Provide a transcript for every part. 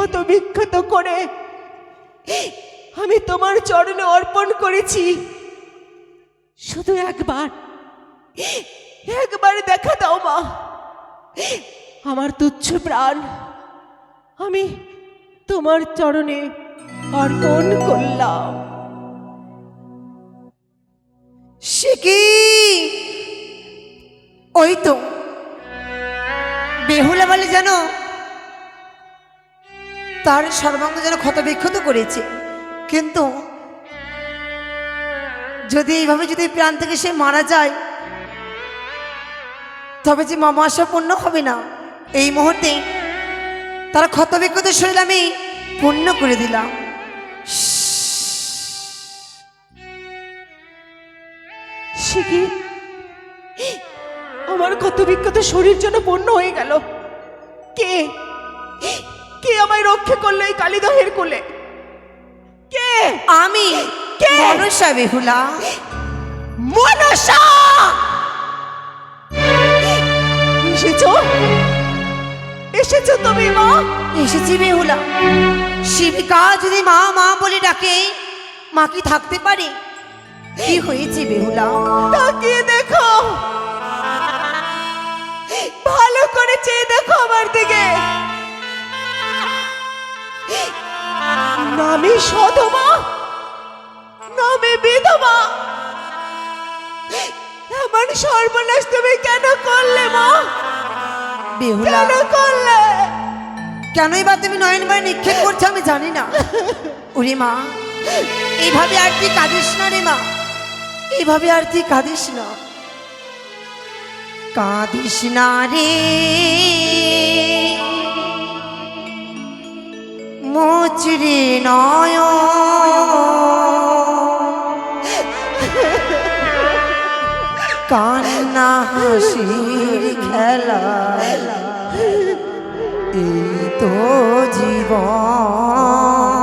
ক্ষত বিক্ষত করে আমি তোমার চরণে অর্পণ করেছি। শুধু একবার একবার দেখা দাও মা। আমার তুচ্ছ প্রাণ আমি তোমার চরণে অর্পণ করলাম। সে কি? ওই তো। বেহুলা বলে যেন তার সর্বাঙ্গ যেন ক্ষত বিক্ষত করেছে। কিন্তু যদি এইভাবে যদি প্রাণ থেকে সে মারা যায়, তবে যে মামা আশা পূর্ণ হবে না। এই মুহূর্তে তার ক্ষত বিক্ষত শরীর আমি পূর্ণ করে দিলাম। সে কি? আমার কত বিক্ষত শরীর যেন পূর্ণ হয়ে গেল। কে? আমায় রক্ষা করল এই কালীদহের কোলে। কে? আমি কে? মনসা বেহুলা। মনসা! এসেছ? এসেছ তুমি মা? এসেছি বেহুলা। শিবিকা যদি মা মা বলে ডাকে মা কি থাকতে পারে? কি হয়েছে বেহুলা? তাকিয়ে দেখো। ভালো করে চেয়ে দেখো আমার দিকে। নামে সধমা নামে বিধবা। আমার সর্বনাশ তুমি কেন করলে মা? বেহুলা। কেন করলে? কেনই বা তুমি নয়ন বাড়ি নিক্ষেপ করছ আমি জানি না। ওরে মা এইভাবে আর তুই কাঁদিস না রে মা? এইভাবে আর তুই কাঁদিস না? কাঁদিস না রে। মোচরে নয় কান্না হাসির খেলা। এই তো জীবন।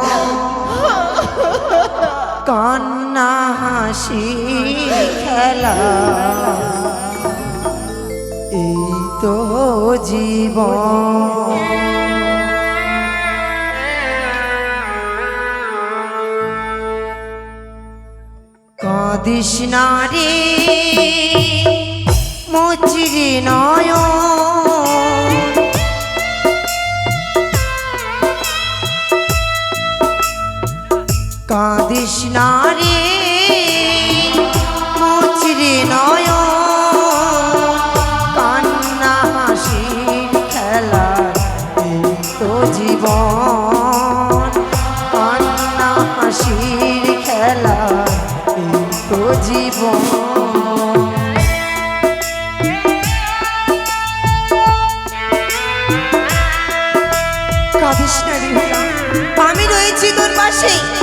কান্না হাসি খেলা। এই তো জীবন। কাঁদিস না রে। মুচরি নয় কাঁদিস না রে। রয়েছি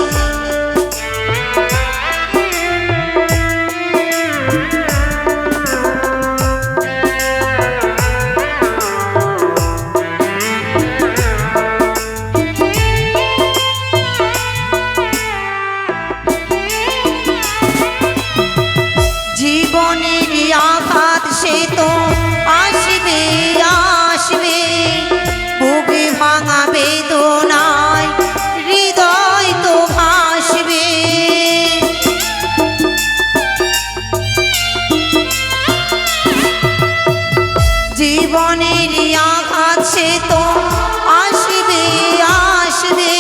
জীবনের আঘাত সে তো আসবে আসবে।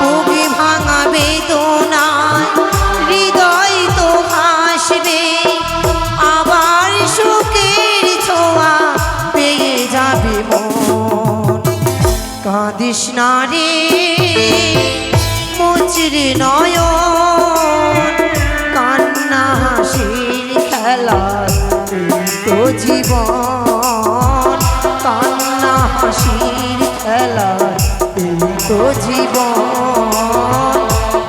বুকে ভাঙা বেদনায় হৃদয় তো আবার সুখের ছোঁয়া পেয়ে যাবে কাঁদিস না রে নয়ন হাসির খেলা এই তো জীবন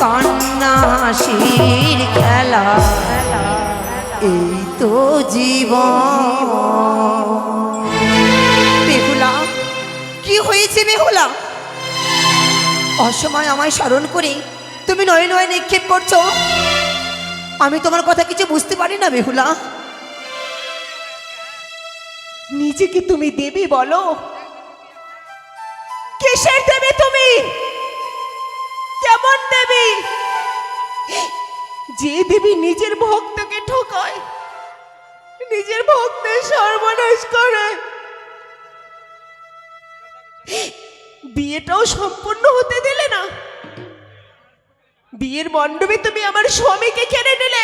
কান্না হাসির খেলা। এই তো জীবন। বেহুলা কি হয়েছে বেহুলা অসময় আমায় স্মরণ করে তুমি নয় নয় নিক্ষেপ করছ। আমি তোমার কথা কিছু বুঝতে পারি না বেহুলা নিজেকে তুমি দেবী বলো? কিসের দেবী তুমি? কেমন দেবী? যে দেবী নিজের ভক্তকে ঠকায়, নিজের ভক্তের সর্বনাশ করে। বিয়েটাও সম্পূর্ণ হতে দিলে না। বিয়ের মণ্ডপে তুমি আমার স্বামীকে কেড়ে নিলে।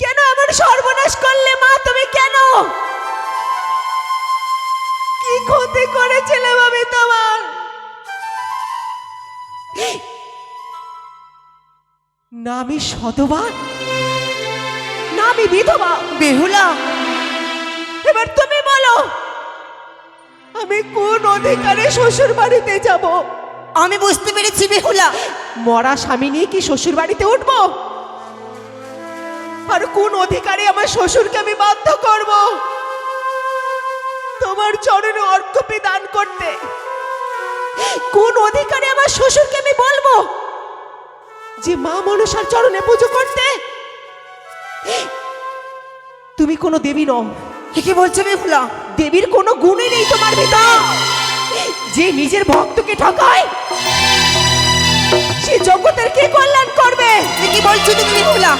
কেন আমার সর্বনাশ করলে মা তুমি কেন? কি ক্ষতি করেছিলাম আমি তোমার। না আমি সধবা না আমি বিধবা। বেহুলা এবার তুমি বলো আমি কোন অধিকারে শ্বশুর বাড়িতে যাব? আমি বুঝতে পেরেছি বেহুলা। মরা স্বামী নিয়ে কি শ্বশুর বাড়িতে উঠবো? আর কোন অধিকারে আমার শ্বশুরকে আমি বাধ্য করব? তোমার চরণে অর্ঘ্যপি দান করতে। কোন অধিকারে আমার শ্বশুরকে আমি বলব? যে মা মনসার চরণে পুজো করতে? তুমি কোনো দেবী নও। কি বলছো বেহুলা দেবীর কোনো গুণই নেই তোমার ভিতর যে নিজের ভক্তকে ঠকায় সে জগতের কে কল্যাণ করবে? কি বলছো তুমি বেহুলা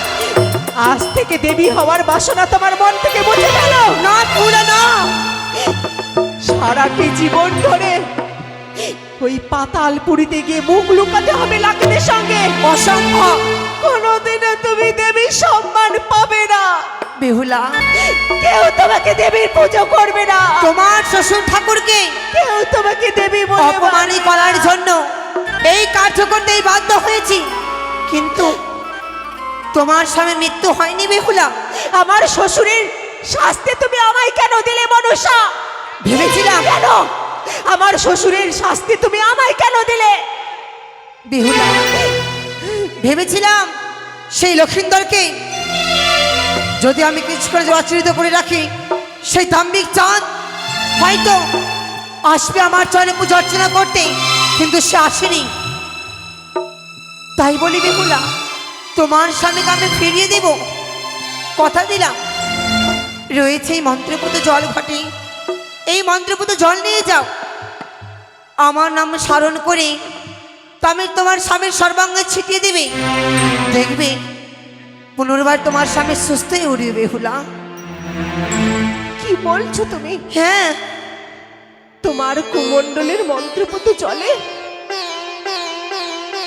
আজ থেকে দেবী হওয়ার বাসনা তোমার মন থেকে মুছে গেল না বেহুলা না। সারাটি জীবন ধরে ওই পাতাল পুরীতে গিয়ে মুখ লুকাতে হবে লাকিনের সঙ্গে। অসম্ভব। কোনোদিনও তুমি দেবীর সম্মান পাবে না। বেহুলা কেউ তোমাকে দেবীর পুজো করবে না। তোমার শ্বশুর ঠাকুরকে কেউ তোমাকে দেবী বলে অপমানি করার জন্য এই কার্য করতেই বাধ্য হয়েছি। কিন্তু তোমার স্বামী মৃত্যু হয়নি বেহুলা। আমার শ্বশুরের শাস্তি তুমি আমায় কেন দিলে মনসা ভেবেছিলাম। কেন? আমার শ্বশুরের শাস্তি তুমি আমায় কেন দিলে? বেহুলা ভেবেছিলাম সেই লক্ষিন্দরকে যদি আমি কিছু করে অচরিত করে রাখি সেই দাম্বিক চাঁদ হয়তো আসবে আমার চরণে পুজো অর্চনা করতে কিন্তু সে আসেনি। তাই বলি বেহুলা তোমার স্বামীকে আমি ফিরিয়ে দেব। কথা দিলাম। রয়েছে এই মন্ত্রপুত জল ঘটে। এই মন্ত্রপুত জল নিয়ে যাও। আমার নাম স্মরণ করে তুমি তোমার স্বামীর সর্বাঙ্গে ছিটিয়ে দিবে। দেখবে পুনর্বার তোমার স্বামী সুস্থ হয়ে উঠবে বেহুলা। কি বলছো তুমি? হ্যাঁ। তোমার কুমণ্ডলের মন্ত্রপত চলে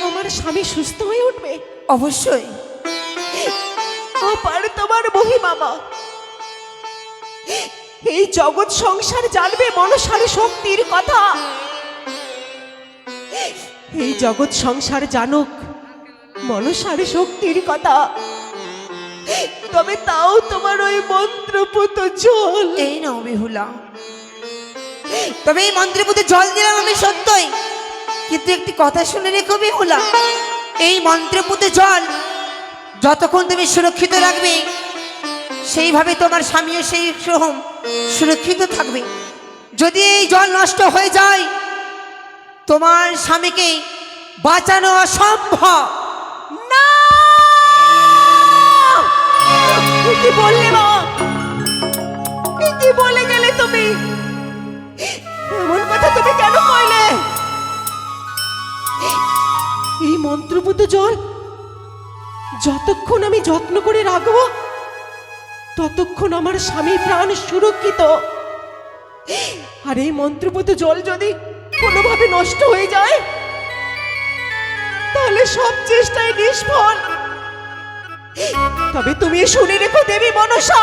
আমার স্বামী সুস্থ হয়ে উঠবে? অবশ্যই। তোমার মহিমামা এই জগৎ সংসার জানবে মনসার শক্তির কথা। এই জগৎ সংসার জানুক মনসার শক্তির কথা। তবে তাও তোমার ওই মন্ত্রপুত জল। এই নাও বেহুলা। তবে এই মন্ত্রপুতে জল দিলাম আমি সত্যই। কিন্তু একটি কথা শুনে রেখো বেহুলা। এই মন্ত্রপুতে জল যতক্ষণ তুমি সুরক্ষিত রাখবে সেইভাবে তোমার স্বামীও সেই রকম সুরক্ষিত থাকবে। যদি এই জল নষ্ট হয়ে যায়, তোমার স্বামীকে বাঁচানো অসম্ভব। না! বলে গেলে তুমি। এমন কথা তুমি কেন কইলে? এই মন্ত্রপুত জল, যতক্ষণ আমি যত্ন করে রাখব ততক্ষণ আমার স্বামী প্রাণ সুরক্ষিত। আর এই মন্ত্রপুত জল যদি কোনোভাবে নষ্ট হয়ে যায়, তাহলে সব চেষ্টায় নিষ্ফল। তবে তুমি শুনে রেখো দেবী মনসা,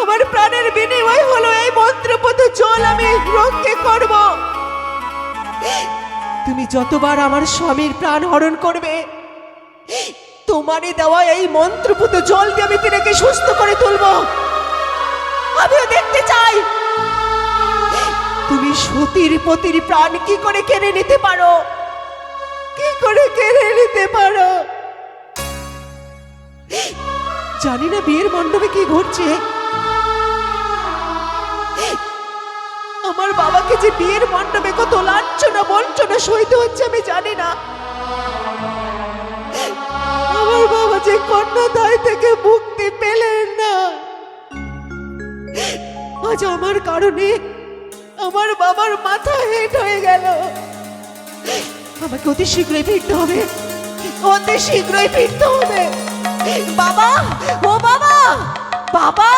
আমার প্রাণের বিনিময় হলো এই মন্ত্রপদ জল আমি রক্ষে করব। তুমি যতবার আমার স্বামীর প্রাণ হরণ করবে তোমারই দেওয়া এই মন্ত্রপুত জল দিয়ে আমি তিনাকে সুস্থ করে তুলব। আমিও দেখতে চাই। তুমি সতীর পতির প্রাণ কি করে কেড়ে নিতে পারো? কি করে কেড়ে নিতে পারো? জানি না বিয়ের মণ্ডপে কি ঘটছে। আমার বাবাকে যে বিয়ের মণ্ডপে কত লাঞ্ছনা বঞ্চনা সইতে হচ্ছে আমি জানি না। আমার বাবা যে কন্যা দায় থেকে মুক্তি পেলেন না। আজ আমার কারণে আমার বাবার মাথা হেট হয়ে গেল। আমাকে অতি শীঘ্রই ফিরতে হবে। অতি শীঘ্রই ফিরতে হবে। বাবা ও বাবা বাবা।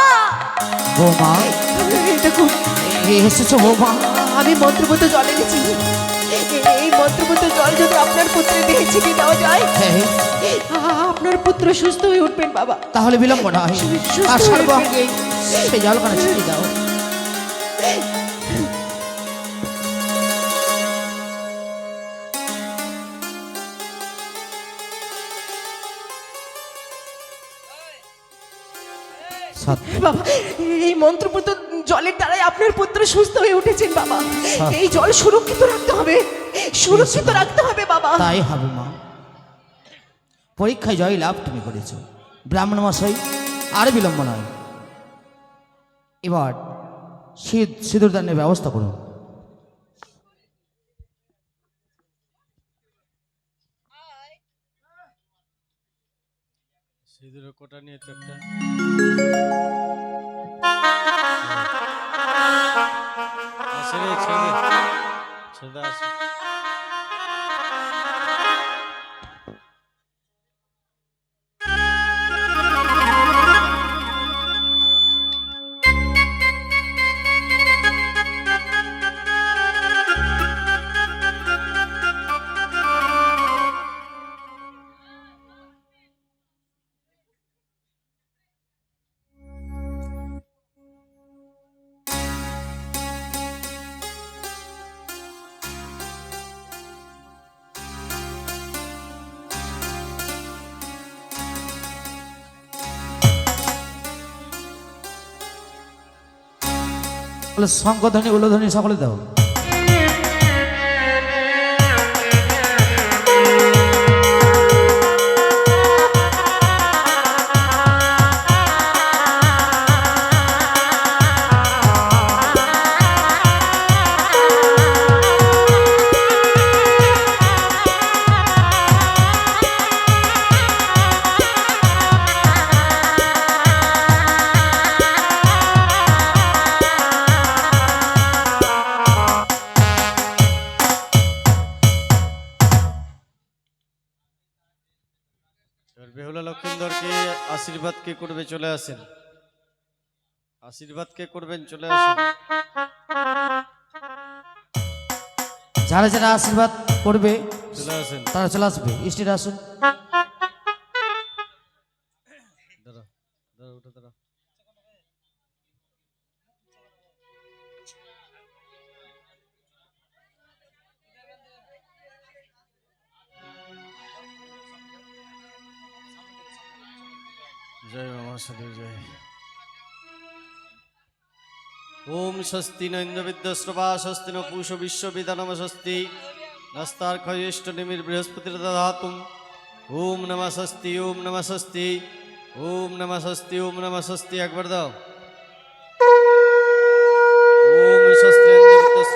বৌমা দেখুন এসেছ বৌমা। আমি মন্ত্রপুত জল এনেছি এই মন্ত্রপুত জল যদি আপনার পুত্রের দেহে ছিটিয়ে দেওয়া যায়? হ্যাঁ আপনার পুত্র সুস্থ হয়ে উঠবেন বাবা। তাহলে বিলম্ব নয় সুস্থ আর সর্বাঙ্গে সেই জলখানা ছিটিয়ে দাও। বাবা এই মন্ত্রপুত জলের দ্বারাই আপনার পুত্র সুস্থ হয়ে উঠেছেন বাবা। হ্যাঁ। এই জল সুরক্ষিত রাখতে হবে। সুরক্ষিত রাখতে হবে বাবা। তাই হবে মা। পরীক্ষায় জয় লাভ তুমি করেছ। ব্রাহ্মণ মশাই আর বিলম্ব নয়। এবার শীত সিঁদুরদানের ব্যবস্থা করুন সিঁদুরের কোটা নিয়ে তো 啊啊啊啊啊啊啊啊 বলে শঙ্কধ্বনি উলোধ্বনি সকলে দাও। কে করবে চলে আসেন? আশীর্বাদ কে করবেন চলে আসেন? যারা যারা আশীর্বাদ করবে চলে আসেন। তারা চলে আসবে। স্টির আসুন। দাঁড়া দাঁড়া উঠে দাঁড়া ওম স্বস্তি নৈন্দ্রবিদ্যশ্রবা স্বস্তি ন পুষ বিশ্ববিধানম স্বস্তি। নস্তার্কয়িষ্ট নিমির বৃহস্পতির দধাতুম ওম নমঃ স্বস্তি, ওম নমঃ স্বস্তি। ওম নমঃ স্বস্তি, ওম নমঃ স্বস্তি। একবার দাও।